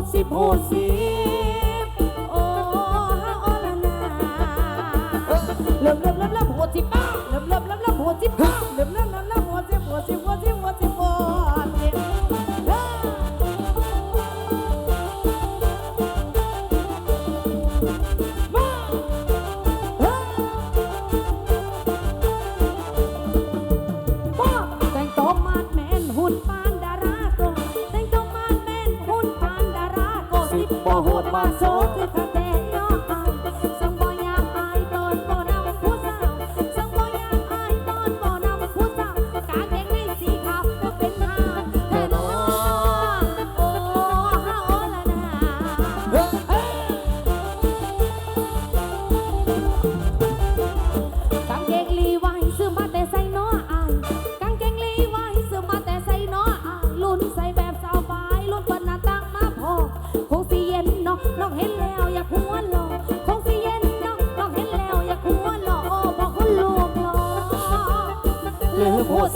ดสิพูดสิโอ้ฮาออนนาเริ่มเริ่มเริ่มเริ่มโหดสิป้าเริ่มเริ่มเริ่มเริ่มโหดสิป้า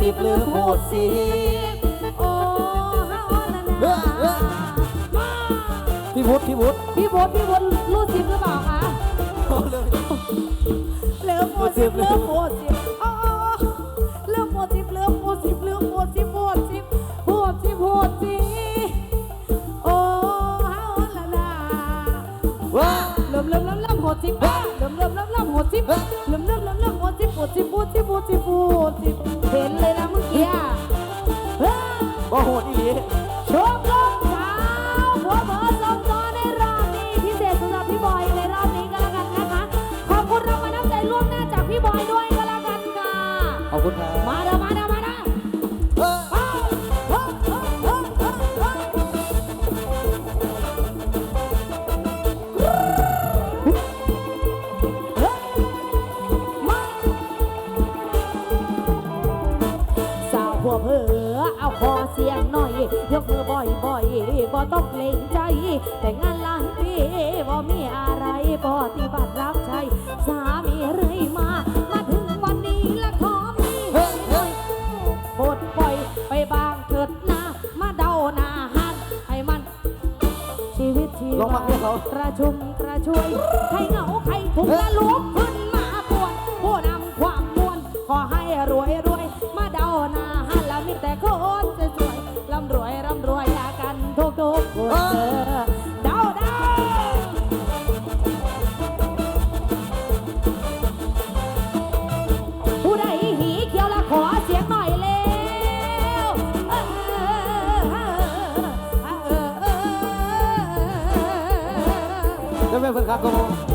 ิบหรือโหดสิโอฮาออนเออเออพี่พุทธพี่พุทธพี่บดพี่บดรูดซิบหรือเปล่าคะเลย เลือกโดซิบเลือกโดซิปอ๋เลือกโดซิบเลือกโดซิบเลือกโดซิปโดซิปโดซิปโดซิปโอ้ฮาออนละละว้า เริ่มเริ่มเริ่มเริ่มโมซิปเริ่มเริ่มเริ่มเริ่มโมซิปเริ่มเริ่มเริ่มเริ่มโมซิปโมซิปโมซิบโมซิปโมซิบเห็น ชมรมสาวหัวเบอร์สองจอในรอบนี้พิเศษสำหรับพี่บอยในรอบนี้ก็แล้วกันนะคะ ขอบคุณรางวัลน้ำใจล่วงหน้าจากพี่บอยด้วยก็แล้วกันค่ะ ขอบคุณครับ ต้องเกรงใจ แต่งานหลายปีบ่มีอะไรปฏิบัติรับใช้สามีเรื่อยมา มาถึงวันนี้ละขอมีเฮ้ยเฮ้ยปลดปล่อยไปบางเถิดนะมาเดาหน้าหันให้มัน ชีวิตชีลงวามาให้เขา กระชุ่มกระชวยใครเหงาใครทุกข์ละลุกขึ้ จะ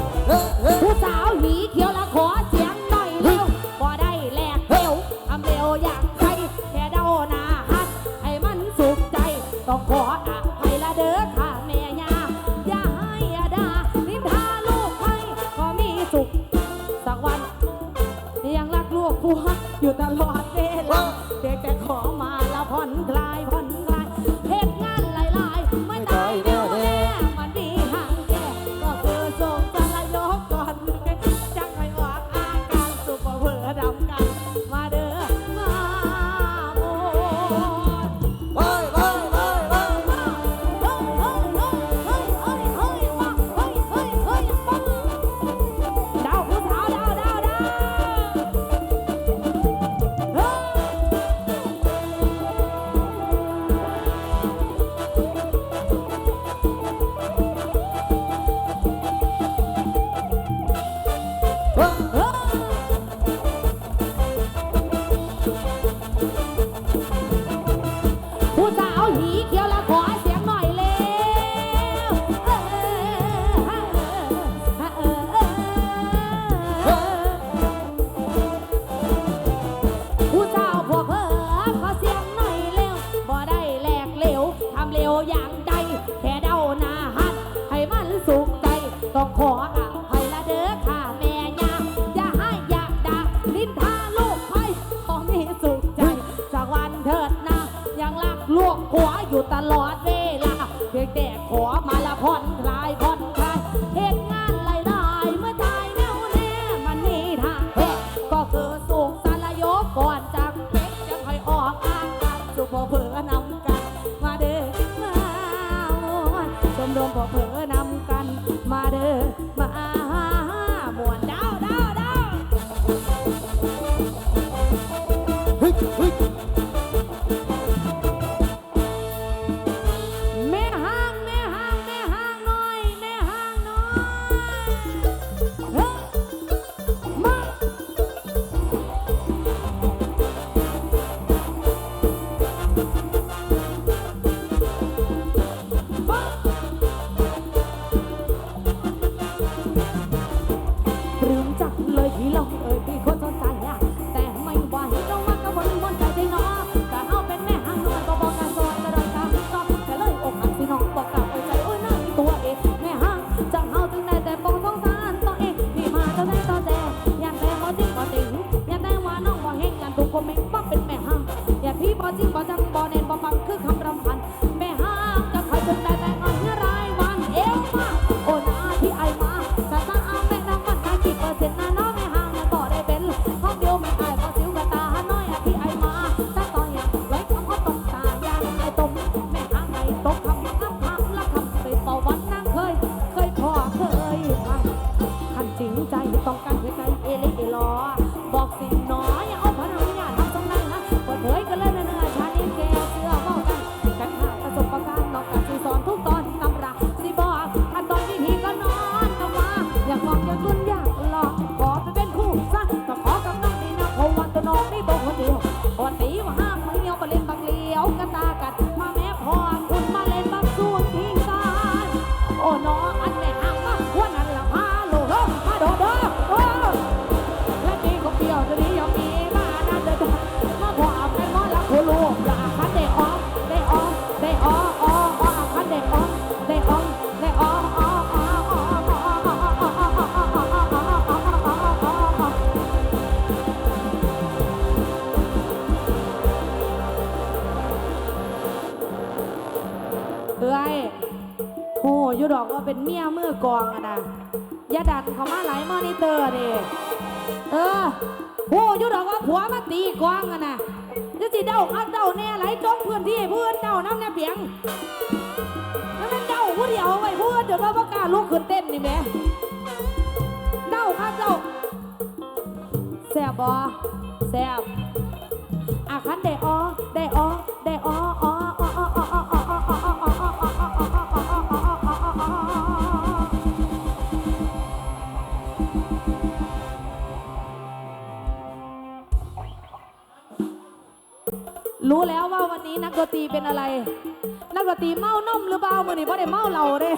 ว่าผัวมาตีกองอะนะจะสิเดาอักเดาแน่ไหลจงพื้นที่เพื่อนเดาน้ำแน่เปียงแล้วมันเดาผู้เดียวไว้เพื่อนเดี๋ยวเราประกล้าลุกขึ้นเต้นนี่แหม่เดาคักเดาแซ่บบอแซ่บ รู้แล้วว่าวันนี้นักดนตรีเป็นอะไร นักดนตรีเมานมหรือเปล่ามือนี่เพราะได้เมาเหล้าเด้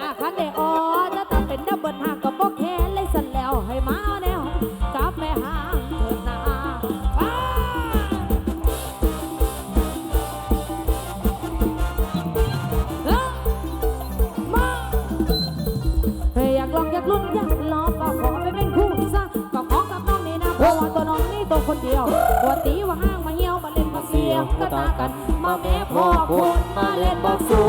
อาคันเดออจะต้องเป็นดับเบิลห่างกับพวกแค่เลยสันแล้วให้มาเอาแนวกับแม่ห่างเถิดนาว้าเอ้อมาเฮ้ยอยากลองอยากลุ้นอยาก ตัวน้องนี่ตัวคนเดียวตัวตีว่าห้างมาเหี่ยวมาเล่นมาเสียงก็ตากัน มาแม่พ่อคุณมาเล่นบอกสู้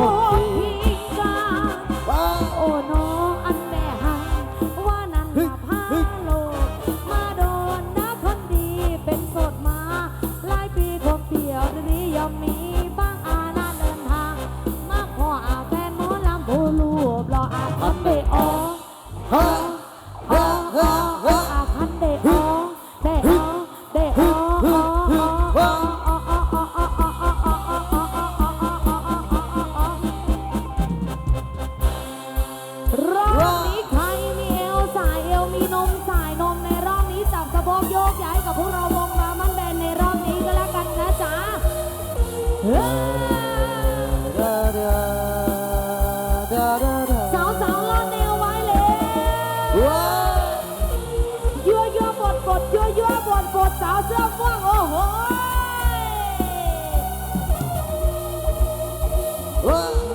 Oh.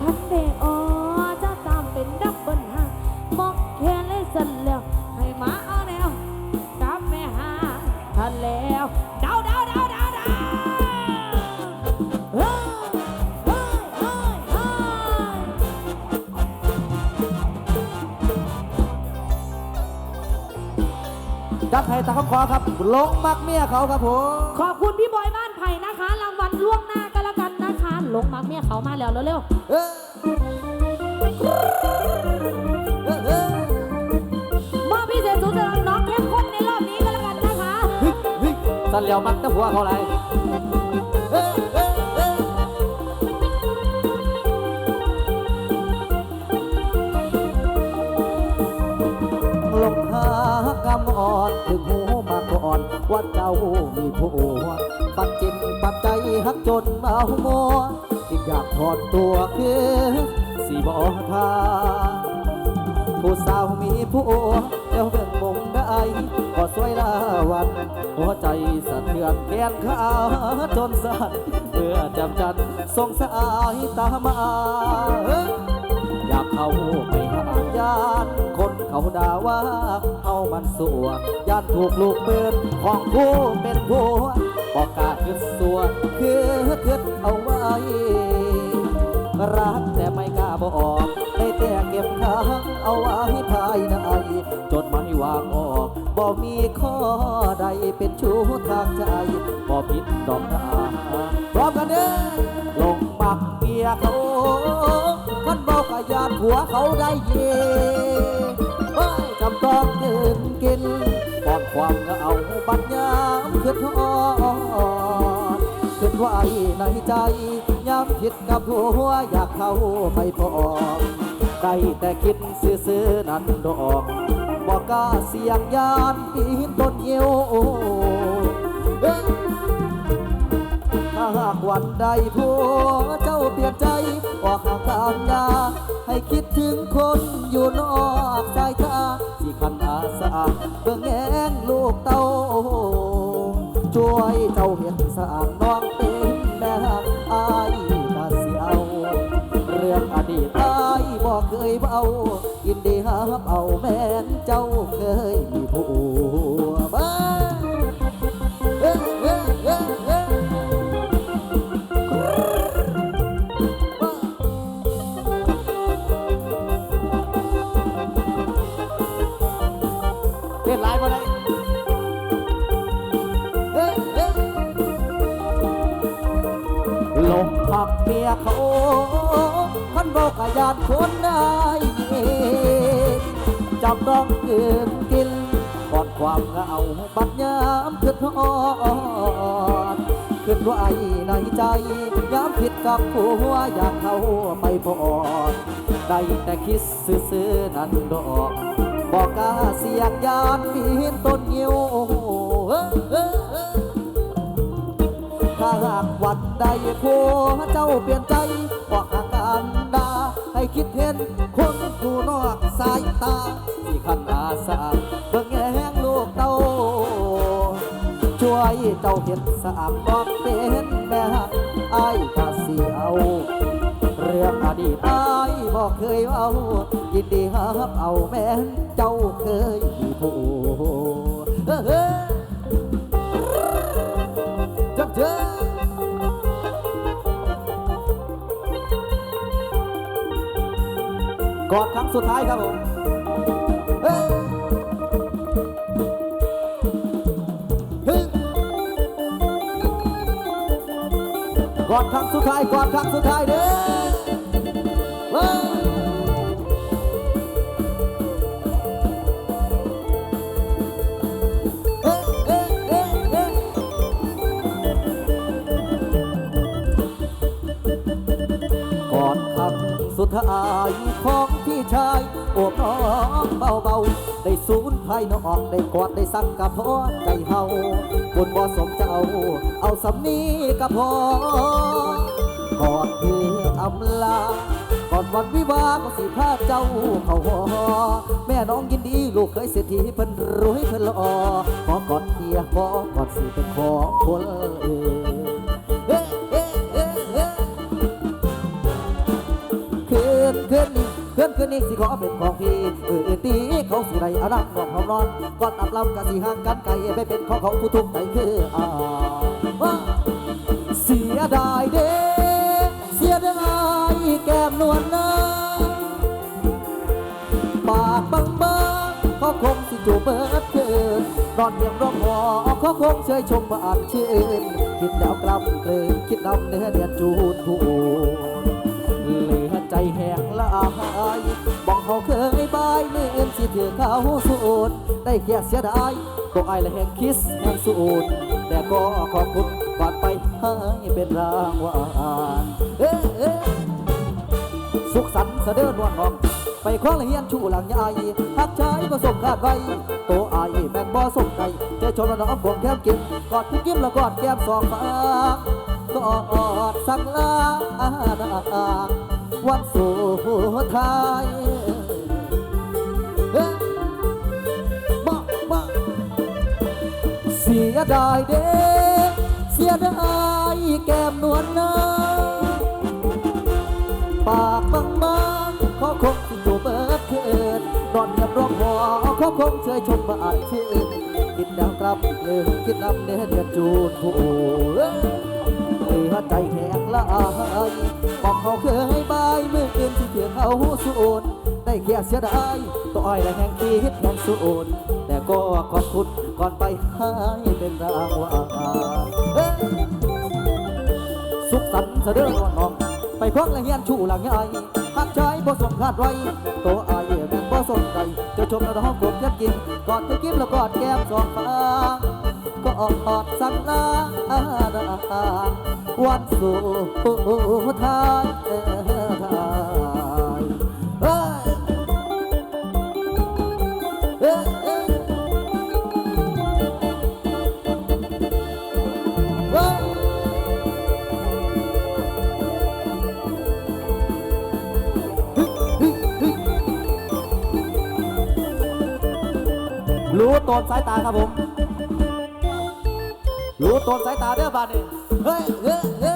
คันเดออจะตามเป็นดับเบิลห้าบอกแค่เลยสันแล้ว ให้มาเอาแนวกับแม่ห้างทันแล้วเดาเดาเดาเดาเดาเฮ้ยเฮ้ยเฮ้ยเฮ้ยจัดให้ตามคำขอครับลงมักเมียเขาครับผม ขอบคุณพี่บอยบ้านไผ่นะคะ รางวัลล่วงหน้า ลงมักเมียเขามาแล้วเร็วเฮ้ยเฮ้ยเฮ้ยๆมอบพิเศษสุดสำหรับน้องเข้มข้นในรอบนี้ก็แล้วกันนะคะเฮ้ยเฮ้ยสันเหลียวมักแต่ผัวเขาไรเฮ้ยเฮ้ยเฮ้ยลงหากำอ่อนถึงหูมาก่ อนว่าเจ้ามีผัวปัจจิตปัจใจฮักจนเมามัวที่อยากถอดตัวคือสีบอทาผู้สาวมีผัวเดี๋ยวเบิ่งมุมได้ก็สวยลาวัน หัวใจสะเทือนแขนขาจนสั่นเมื่อจำจันสงสายตามาอยากเข้าไปหายานคน เขาด่าว่าเฮามันสัวยานถูกลูกปืนของผู้เป็นผัวบอกกล้าขึ้นสัวคือขึ้นเอาไว้ รักแต่ไม่กล้าบอกได้แต่เก็บค้างเอาไว้ภายในจนไม่วางออกบ่มีข้อใดเป็นชู้ทางใจบ่ผิดดอกนาพร้อมกันเด้อลงมักเมียเขาคันบอกกะยานผัวเขาได้ย่เฮ้ยจำต้ องกินกินก่อนความเอาบัดยามคืนทอดคืนไว้ในใจยามคิดกับหัวอยากเข้าไปปอได้แต่คิดซื้อๆนั้นดอกบอกกล้าเสียงยานปีนต้นเยียวเอ้ยถ้า หากวันใดผัวเจ้าเปลี่ยนใจ ออกห่างกันยาให้คิดถึงคนอยู่นอกสายตาที่คันอาสาเบิ่งแงงลูกเต้าช่วยเจ้าเห็นสางน้องเป็นแม่อายกาสิเอาเรื่องอดีตอายบอกเคยเบายินดีฮับเอาแม่เจ้าเคยมีผั คนได้จับต้องเกินกินก่อนความเหงาบัดยามขึ้นอ่อนขึ้นว่าไว้ในใจยามผิดกับผัวอยากเขาไปพอได้แต่คิดซื่อๆนั้นดอกบอกกาเสียงยานปีนต้นยิวถ้าหากวันใดผัวเจ้าเปลี่ยนใจ ให้คิดเห็นคนกูนอกสายตาที่ขันอาสาเบิ่งแงงลูกเต้าช่วยเจ้าเห็นสะอาดบอกเป็นแม่ไอ้กาสีเอาเรื่องอดีตไอ้บอกเคยเอายินดีฮับเอาแม่เจ้าเคยผู้ อกอดครั้งสุดท้ายครับผมเฮ้ยเฮ้ยกอดครั้งสุดท้ายกอดครั้งสุดท้ายเด้อ ได้สูญภายนอกได้กอดได้สักกับพอใจเฮาบุญบ่สมเจ้า เอาสำนีกับพอกอนเพื่ออำลาก่อนวันวิวาก็สิพาเจ้าเข้าหอแม่น้องยินดีลูกเคยเศรษฐีเพิ่นรวยเพิ่นหล่อขอกอดเทียขอกอดสิเป็นของคนเอ คืนนี้สิขอเป็นของพี่เออตีเขาสิได้อารักนอนหอมนอนก่อนอับลำกะสิห่างกันไกลไปเป็นของเขาผู้ทุกข์ใจคืออ่าเสียดายเด้เสียดายแก้มนวลนะปากบางบางเขาคงสิจูบเบิดเกินนอนเพียงร้องหอเขาคงเชยชมบาดชื่นคิดแล้วกลับเกินคิดนำเนื้อเดือนจูนผู้เหลือใจแห้ง อายบอกเขาเคยบายเมือเอ็นสิถือเขาสูดได้แค่เสียดายตัวไอและแห่งคิสแห่งสูดแต่ก็ขอบคุณกอนไปให้เป็นรางวัลเอ้เอ้สุขสันต์เสด็จนวลน้องไปคล้องเฮียนชูหลังยายหักใจก็สมคาดไว้โตอายแม่นบ่สมใจเจอชมแล้วน้องผมแก้มกินกอดที่กินแล้วกอดแก้มสองฟ้า กอดสังลาวันสุดท้ายเฮ้มามาเสียดายเด้เสียดายแก้มนวลนาปากบางบางขาคงสิจูบเบิดเกินนอนกับร้องหอขาคงเชยชมมาอาจชื่นกินดาวกลับเลยคิดนำเนื้อเดือดจูนผู้ หลือใจแหกละอายบอกเขาเคยบายมืออื่นที่เถื่อเขาสูนได้แค่เสียดายตัวอ้อยและแห่งคิดแห่งสูนแต่ก็ขอบคุณก่อนไปให้เป็นรางวัลสุขสันต์เสด็จน้องไปคว้างและเฮียนชูหลังใหญ่หักใจบ่สมคาดไว้ตัวอายแม่นบ่สนใจจะชมแล้วร้องผมยับกินกอดเธอกิ้มแล้วกอดแก้มสองฟาง ก็อดสังลาวันสู่ท้ายรู้ตนสายตาครับผม ตัวสายตาเด้อบ้านนี่เฮ้ยเฮ้ยเฮ้ย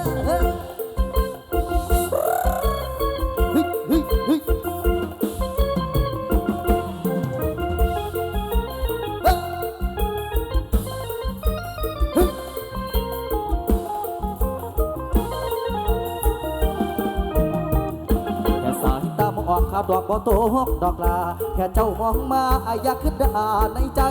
เฮ้ย องขาดดอกบ่โตกดอกลาแค่เจ้ามองมาไอ้ยากขึ้นด่าในใจ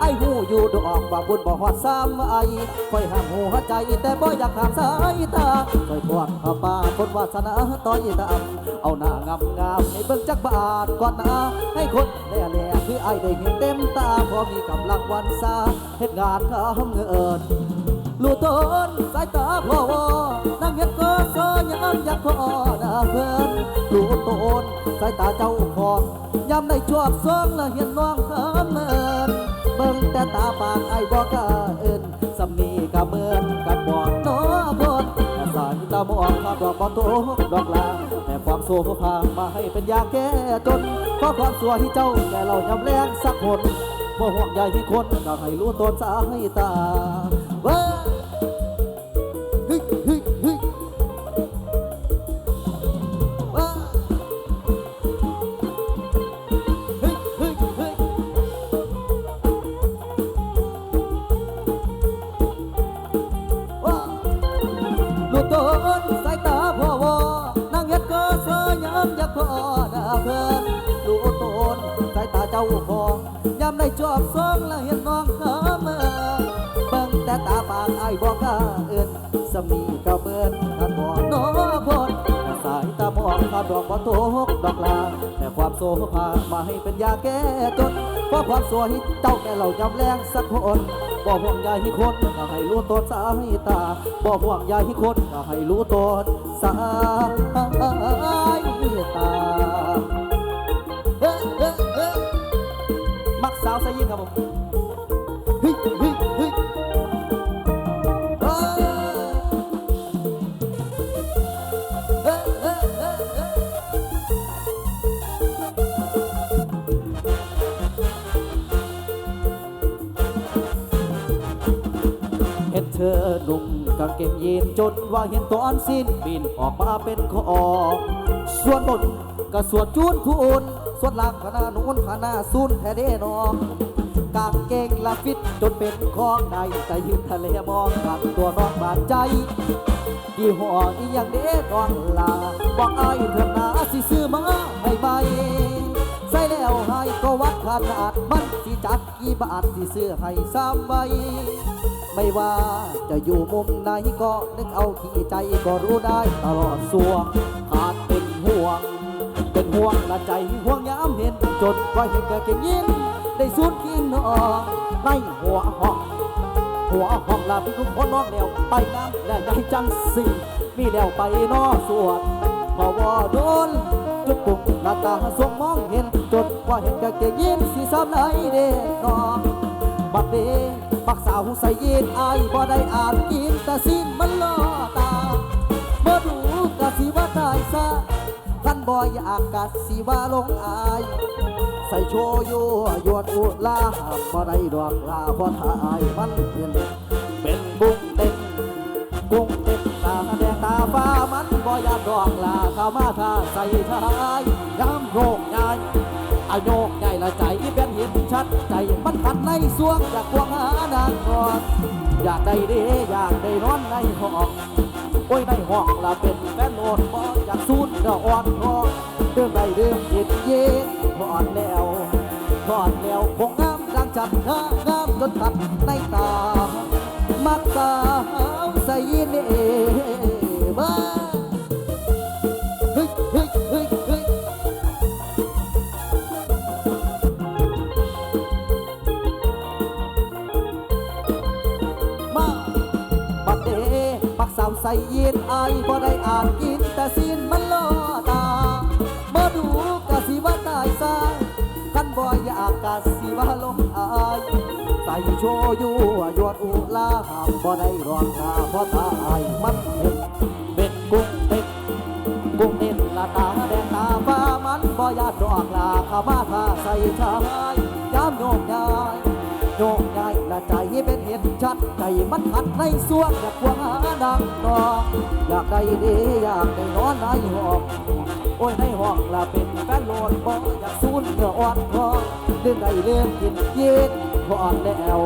ไอ้หูอยู่ดอกว่าบุญบ่ฮอดซ้ำไอ้คอยห้ามหัวใจแต่บ่อยากขาดสายตาคอยกวดผ้าป่าคนวาสนาต่อยตามเอาหน้างามงามให้เบิ่งจักบาทก่อนนะให้คนแน่แน่คือไอ้ได้เห็นเต็มตาพอมีกำลังวันซาเฮ็ดงานทำเงินลู่ต้นสายตาพ่อนั่งเฮ็ดก็ซอ ยังอยากพอนาเพิ่นลู่ต้นสายตาเจ้าของยามได้จวบซ้องและเห็นน้องเขินเมินเบิ่งแต่ตาปากไอ้บ่กล้าเอินสำนีกะเมินกันบ่น้อบนสายตามองขาดดอกบ่โตดอกลาแต่ความโซพามาให้เป็นยาแก้จนเพราะความสัวที่เจ้าแก่เรายำแรงสักคนบ่ห่วงใยที่คนก็ให้รู้ตนสายตา ขาดดอกบ่ตกดอกลา แต่ความโซพามาให้เป็นยาแก้จนเพราะความสวยเจ้าแก่เรายำแรงสักคนบ่ห่วงใยคนก็ให้รู้ตนสายตาบ่ห่วงใยคนก็ให้รู้ตนสายตาเฮ้เฮ้เฮ้มักสาวใสยิงครับผม กางเกงยีนจนว่าเห็นตอนสิ้นบินออกมาเป็นของส่วนบนก็ส่วนจูนพูนส่วนหลังขนานูนขนาซุนแท้เด้นองกางเกงละฟิตจนเป็นของในแต่ยืนทะเลมองกับตัวน้องบาดใจยี่ห้ออีอย่างเด็น้องลาบอกไอ้เถิดนาสิซื้อมาให้ใบใส่แล้วให้ก็วัดขนาดมันสิจัดกี่บาทสิซื้อให้ซ้ำใบ ไม่ว่าจะอยู่มุมไหนก็นึกเอาที่ใจก็รู้ได้ตลอดสวงขาดเป็นห่วง เป็นห่วงละใจห่วงยามเห็นจนว่าเห็นกะเก่งยินได้สูญกินนอในหัวห้องหัวห้องลาพี่ทุกคนน้องแนวไปน้ำและได้จังสิ่งมีแนวไปนอสวดพอวอโดนจุดปุ่มหน้าตาสวงมองเห็นจนว่าเห็นกะเก่งยินสีซ้ำไหนเด้น้อบักเด ปักสาวใส่ยีนอายบ่ได้อ่านกินแต่สิ้นมันล่อตาบ่ดูกะสิว่าตายซะท่านบ่อยากกะสิว่าลงอายใส่โชยุยวนอุลาบ่ได้ดอกลาบ่ทายมันเป็นเป็นบุ้งเต็มบุ้งเต็มตาแดง ฟ้ามันบ่อยากดอกลาเข้ามาท่าใส่ทายยามโยกย้ายอาโยกใหญ่ละใจเป็นเห็นชัดใจมันพันในสวงอยากควงหานางนอนอยากได้ด้อยากได้นอนในห้องโอ้ยในห้องละเป็นแฟนโนดบ่อยากสูนเดาอ่อนคอเดิมได้เดิมเย็นเย็นพอดแล้วพอดแล้วคงงามดังจันทร์งามจนตัดในตามักสาวใส่เน่ รืบ้าเฮ้ยเฮ้ยเฮ้ยฮ้มาบัดเดปักสาวใส่ยีนไอบ่ได้อ่านกินแต่ซีนมันล่อตาบ่ดูกะสิว่าตายซาคันบ่อยากกะสิว่าลงอายใสโชยู่ยวดอุลาหามบ่ได้รอดตาเพราะตาายมันเห็น กุ้งเต็กกุ้งเน้นละตาแดงตาฟ้ามันบ่ยาดดอกลาขามาทาใส่ชายยามโยกย้ายโยกย้ายละใจเป็นเห็นชัดใจมันขัดในสวงอยากวงหาดังนองอยากได้ดีอยากได้นอนในห้องโอ้ยในห้องละเป็นแฟนโลดบ่อยากสูนเนื้ออ่อนคอเรื่องใดเรื่องกินเย็นพอนแล้ว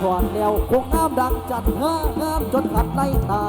พอนแล้วคงน้ำดังจัดงามงามจนขัดในตา